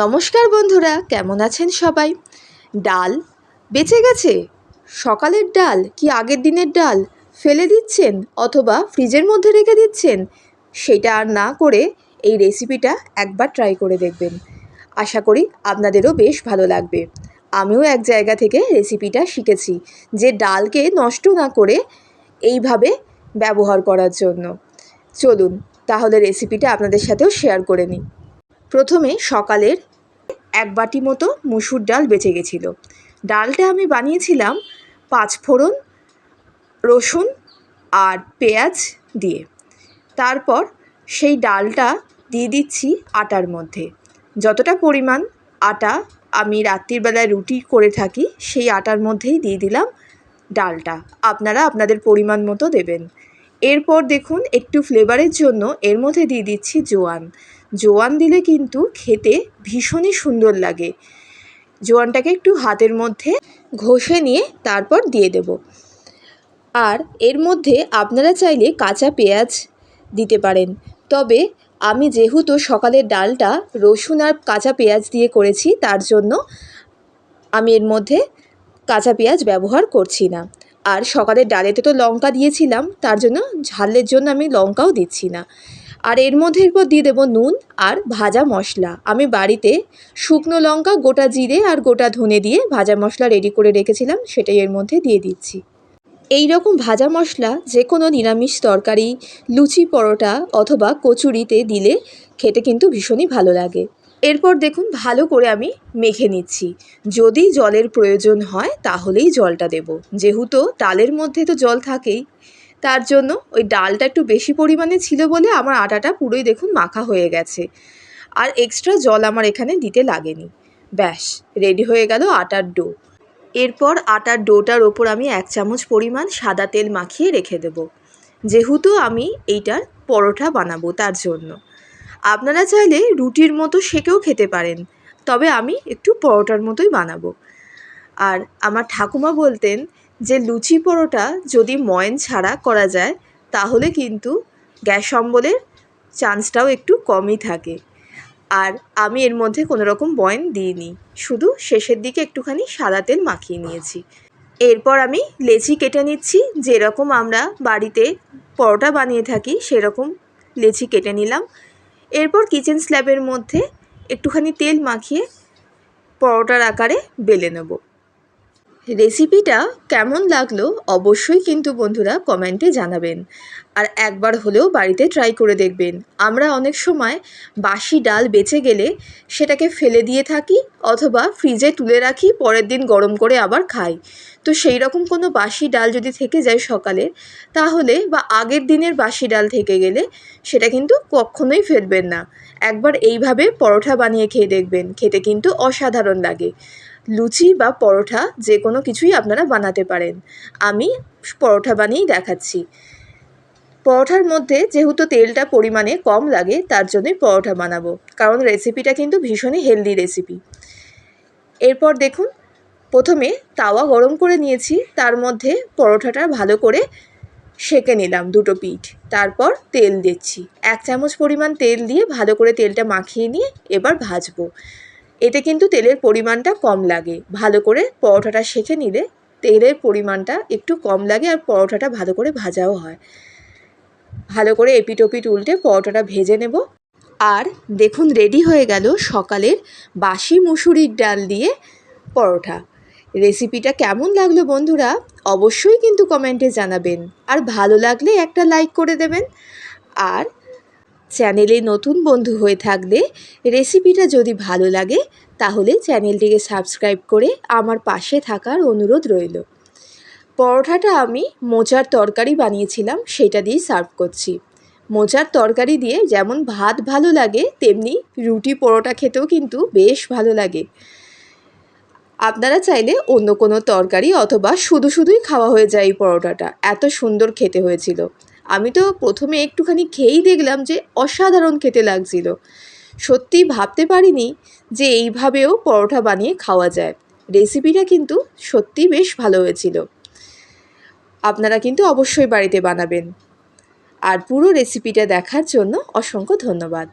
নমস্কার বন্ধুরা, কেমন আছেন সবাই? ডাল বেঁচে গেছে? সকালের ডাল কি আগের দিনের ডাল ফেলে দিচ্ছেন অথবা ফ্রিজের মধ্যে রেখে দিচ্ছেন? সেটা আর না করে এই রেসিপিটা একবার ট্রাই করে দেখবেন। আশা করি আপনাদেরও বেশ ভালো লাগবে। আমিও এক জায়গা থেকে রেসিপিটা শিখেছি যে ডালকে নষ্ট না করে এইভাবে ব্যবহার করার জন্য। চলুন, তাহলে রেসিপিটা আপনাদের সাথেও শেয়ার করে নিই। প্রথমে সকালের এক বাটি মতো মুসুর ডাল বেঁচে গেছিল। ডালটা আমি বানিয়েছিলাম পাঁচ ফোড়ন, রসুন আর পেঁয়াজ দিয়ে। তারপর সেই ডালটা দিয়ে দিচ্ছি আটার মধ্যে। যতটা পরিমাণ আটা আমি রাত্রিবেলায় রুটি করে থাকি, সেই আটার মধ্যেই দিয়ে দিলাম ডালটা। আপনারা আপনাদের পরিমাণ মতো দেবেন। এরপর দেখুন, একটু ফ্লেভারের জন্য এর মধ্যে দিয়ে দিচ্ছি জোয়ান। জোয়ান দিলে কিন্তু খেতে ভীষণই সুন্দর লাগে। জোয়ানটাকে একটু হাতের মধ্যে ঘষে নিয়ে তারপর দিয়ে দেব। আর এর মধ্যে আপনারা চাইলে কাঁচা পেঁয়াজ দিতে পারেন। তবে আমি যেহেতু সকালের ডালটা রসুন আর কাঁচা পেঁয়াজ দিয়ে করেছি, তার জন্য আমি এর মধ্যে কাঁচা পেঁয়াজ ব্যবহার করছি না। আর সকালের ডালেতে তো লঙ্কা দিয়েছিলাম, তার জন্য ঝালের জন্য আমি লঙ্কাও দিচ্ছি না। আর এর মধ্যে এরপর দিয়ে দেবো নুন আর ভাজা মশলা। আমি বাড়িতে শুকনো লঙ্কা, গোটা জিরে আর গোটা ধনে দিয়ে ভাজা মশলা রেডি করে রেখেছিলাম, সেটাই এর মধ্যে দিয়ে দিচ্ছি। এই রকম ভাজা মশলা যে কোনো নিরামিষ তরকারি, লুচি, পরোটা অথবা কচুরিতে দিলে খেতে কিন্তু ভীষণই ভালো লাগে। এরপর দেখুন, ভালো করে আমি মেখে নিচ্ছি। যদি জলের প্রয়োজন হয়, তাহলেই জলটা দেব। যেহেতু ডালের মধ্যে তো জল থাকেই তার জন্য ওই ডালটা একটু বেশি পরিমাণে ছিল বলে আমার আটাটা পুরোই দেখুন মাখা হয়ে গেছে। আর এক্সট্রা জল আমার এখানে দিতে লাগেনি। ব্যাস রেডি হয়ে গেল আটার ডো। এরপর আটার ডোটার ওপর আমি এক চামচ পরিমাণ সাদা তেল মাখিয়ে রেখে দেব। যেহেতু আমি এইটার পরোটা বানাবো তার জন্য। আপনারা চাইলে রুটির মতো সেকেও খেতে পারেন, তবে আমি একটু পরোটার মতোই বানাবো। আর আমার ঠাকুমা বলতেন যে লুচি পরোটা যদি ময়ন ছাড়া করা যায়, তাহলে কিন্তু গ্যাস অম্বলের চান্সটাও একটু কমই থাকে। আর আমি এর মধ্যে কোনো রকম বয়ন দিইনি, শুধু শেষের দিকে একটুখানি সাদা তেল মাখিয়ে নিয়েছি। এরপর আমি লেচি কেটে নিচ্ছি, যেরকম আমরা বাড়িতে পরোটা বানিয়ে থাকি, সেরকম লেচি কেটে নিলাম। এরপর কিচেন স্ল্যাবের মধ্যে একটুখানি তেল মাখিয়ে পরোটার আকারে বেলে নেব। রেসিপিটা কেমন লাগল অবশ্যই কিন্তু বন্ধুরা কমেন্টে জানাবেন। আর একবার হলেও বাড়িতে ট্রাই করে দেখবেন। আমরা অনেক সময় বাসি ডাল বেঁচে গেলে সেটাকে ফেলে দিয়ে থাকি অথবা ফ্রিজে তুলে রাখি, পরের দিন গরম করে আবার খাই। তো সেই রকম কোনো বাসি ডাল যদি থেকে যায় সকালে, তাহলে বা আগের দিনের বাসি ডাল থেকে গেলে সেটা কিন্তু কখনোই ফেলবেন না। একবার এইভাবে পরোটা বানিয়ে খেয়ে দেখবেন। খেতে কিন্তু অসাধারণ লাগে। লুচি বা পরোটা যে কোনো কিছুই আপনারা বানাতে পারেন। আমি পরোটা বানিয়েই দেখাচ্ছি। পরোটার মধ্যে যেহেতু তেলটা পরিমাণে কম লাগে, তার জন্যই পরোটা বানাবো। কারণ রেসিপিটা কিন্তু ভীষণই হেলদি রেসিপি এরপর দেখুন, প্রথমে তাওয়া গরম করে নিয়েছি, তার মধ্যে পরোটাটা ভালো করে সেঁকে নিলাম দুটো পিঠ। তারপর তেল দিচ্ছি। এক চামচ পরিমাণ তেল দিয়ে ভালো করে তেলটা মাখিয়ে নিয়ে এবার ভাজবো। এতে কিন্তু তেলের পরিমাণটা কম লাগে। ভালো করে পরোটাটা সেঁকে নিলে তেলের পরিমাণটা একটু কম লাগে আর পরোটাটা ভালো করে ভাজাও হয়। ভালো করে এপিট ওপিট উল্টে পরোটাটা ভেজে নেব। আর দেখুন রেডি হয়ে গেল সকালের বাসি মুসুরির ডাল দিয়ে পরোটা। রেসিপিটা কেমন লাগল বন্ধুরা অবশ্যই কিন্তু কমেন্টে জানাবেন। আর ভালো লাগলে একটা লাইক করে দেবেন। আর চ্যানেলে নতুন বন্ধু হয়ে থাকলে রেসিপিটা যদি ভালো লাগে তাহলে চ্যানেলটিকে সাবস্ক্রাইব করে আমার পাশে থাকার অনুরোধ রইল। পরোটাটা আমি মোচার তরকারি বানিয়েছিলাম, সেটা দিয়ে সার্ভ করছি। মোচার তরকারি দিয়ে যেমন ভাত ভালো লাগে, তেমনি রুটি পরোটা খেতেও কিন্তু বেশ ভালো লাগে। আপনারা চাইলে অন্য কোনো তরকারি অথবা শুধু শুধুই খাওয়া হয়ে যায় এই পরোটাটা। এত সুন্দর খেতে হয়েছিল। আমি তো প্রথমে একটুখানি খেয়েই দেখলাম যে অসাধারণ খেতে লাগছিল। সত্যি ভাবতে পারিনি যে এইভাবেও পরোটা বানিয়ে খাওয়া যায়। রেসিপিটা কিন্তু সত্যি বেশ ভালো হয়েছিল। আপনারা কিন্তু অবশ্যই বাড়িতে বানাবেন। আর পুরো রেসিপিটা দেখার জন্য অসংখ্য ধন্যবাদ।